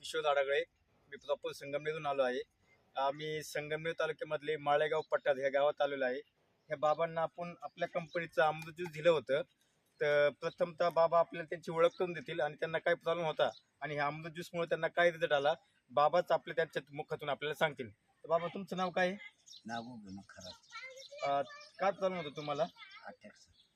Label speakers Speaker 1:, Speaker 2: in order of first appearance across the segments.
Speaker 1: किशोर आडागळे मी proper संगमनेरून आलो आहे. आम्ही संगमनेर तालुक्यामधले माळेगाव पट्टाद ह्या गावात आलेलो आहे. ह्या बाबांना आपण आपल्या कंपनीचं अमृत ज्यूस दिलं होतं. तर प्रथमतः बाबा आपल्याला त्यांची ओळख करून देतील आणि त्यांना काय प्रॉब्लेम होता आणि ह्या अमृत ज्यूसमुळे त्यांना काय रिझल्ट आला बाबाच आपल्या त्यांच्या मुखातून आपल्याला सांगतील. तर बाबा तुमचं नाव काय आहे?
Speaker 2: नागू घेणं खरं.
Speaker 1: अं, काय प्रॉब्लेम होतं तुम्हाला?
Speaker 2: अटॅक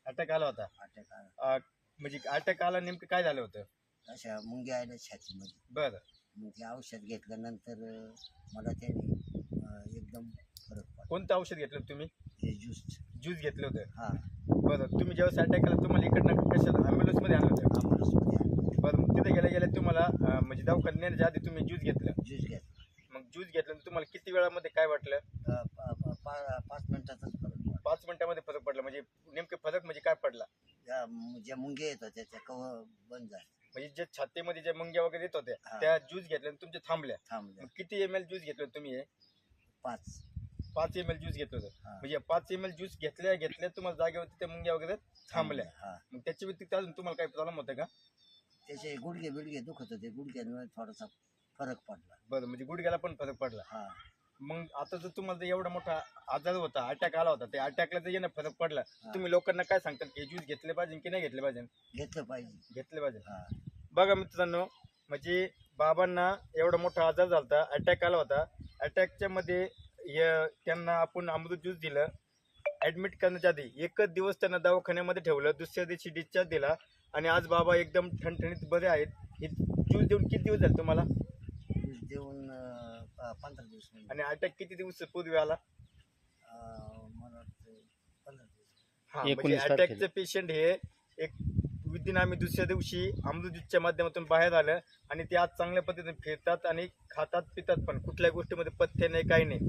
Speaker 1: अटॅक आला होता.
Speaker 2: अटॅक आला.
Speaker 1: म्हणजे अटॅक आला नेमकं काय झालं होतं?
Speaker 2: अशा मुंग्या आल्या छातीमध्ये.
Speaker 1: बरं.
Speaker 2: मग ते औषध घेतल्यानंतर मला त्याने अं, एकदम फरक पडला.
Speaker 1: कोणतं औषध घेतलं होतं तुम्ही?
Speaker 2: हे ज्यूस.
Speaker 1: ज्यूस घेतलं होतं.
Speaker 2: हा.
Speaker 1: बरं तुम्ही जेव्हा अटॅक आला तुम्हाला इकडनं कशात ॲम्ब्युलन्समध्ये आणलं होतं?
Speaker 2: आंबरसमध्ये आणलं
Speaker 1: बरं मग तिथे गेल्या गेल्या तुम्हाला अं, म्हणजे दवाखान्यात नेण्याच्या आधी तुम्ही ज्यूस घेतलं.
Speaker 2: ज्यूस घेतला.
Speaker 1: मग ज्यूस घेतल्यानंतर तुम्हाला किती वेळामध्ये काय वाटलं?
Speaker 2: अं, पा- पा- पा- पाच मिनिटाचाच फरक पडला.
Speaker 1: पाच मिनिटामध्ये फरक पडला म्हणजे नेमके फरक म्हणजे काय पडला?
Speaker 2: मु- ज्या मुंग्या येतात त्याच्या कव्हर बंद झाले
Speaker 1: म्हणजे जे छातीमध्ये ज्या मुंग्या वगैरे येत होत्या
Speaker 2: हा.
Speaker 1: त्या ज्यूस घेतल्यानंतर तुमच्या थांबल्या.
Speaker 2: थांबल्या.
Speaker 1: मग किती एम एल ज्यूस घेतलं तुम्ही हे?
Speaker 2: पाच.
Speaker 1: पाच एम एल ज्यूस घेतलं होतं.
Speaker 2: हा.
Speaker 1: म्हणजे पाच एम एल ज्यूस घेतल्या घेतल्या तुम्हाला जागेवरती त्या मुंग्या वगैरे थांबल्या.
Speaker 2: हा.
Speaker 1: मग त्याच्या व्यतिरिक्त अजून तुम्हाला काही प्रॉब्लेम होता का?
Speaker 2: त्याचे गुडघे बिडघे दुखत होते. गुडघ्यांमुळे थोडासा फरक पडला.
Speaker 1: बरं म्हणजे गुडघ्याला पण फरक पडला.
Speaker 2: हा.
Speaker 1: मग आता जर तुम्हाला एवढा मोठा आजार होता अटॅक आला होता त्या अटॅकला जर येणं फरक पडला
Speaker 2: हा.
Speaker 1: तुम्ही लोकांना काय सांगता की ज्यूस घेतले पाहिजे की नाही घेतले पाहिजे?
Speaker 2: घेतलं पाहिजे.
Speaker 1: घेतले पाहिजे.
Speaker 2: हा.
Speaker 1: बघा मित्रांनो म्हणजे बाबांना एवढा मोठा आजार झाला होता अटॅक आला होता. अटॅकच्या मध्ये हे- त्यांना आपण अमृत ज्यूस दिलं. ॲडमिट करण्याच्या आधी एकच दिवस त्यांना दवाखान्यामध्ये ठेवलं दुसऱ्या दिवशी डिस्चार्ज दिला. आणि आज बाबा एकदम ठणठणीत बरे आहेत. हे ज्यूस देऊन किती दिवस झाले तुम्हाला?
Speaker 2: ज्यूस देऊन पंधरा दिवस
Speaker 1: आणि अटॅक किती दिवस पूर्वी आला?
Speaker 2: अं, मला वाटतं पंधरा दिवस.
Speaker 1: हा म्हणजे
Speaker 3: एकोणीस
Speaker 1: अटॅकचे पेशंट हे एक विदिन आम्ही दुसऱ्या दिवशी अमृत ज्यूसच्या माध्यमातून बाहेर आलं आणि ते आज चांगल्या पद्धतीने फिरतात आणि खातात पितात पण. कुठल्याही गोष्टीमध्ये पथ्य नाही काही नाही.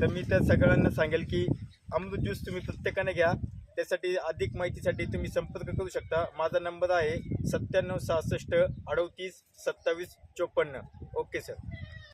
Speaker 1: तर मी तर सगळ्यांना सांगेल की अमृत ज्यूस तुम्ही प्रत्येकाने घ्या. त्यासाठी अधिक माहितीसाठी तुम्ही संपर्क करू शकता. माझा नंबर आहे सत्त्याण्णव सहासष्ट अडतीस सत्तावीस चोपन्न. Okay sir.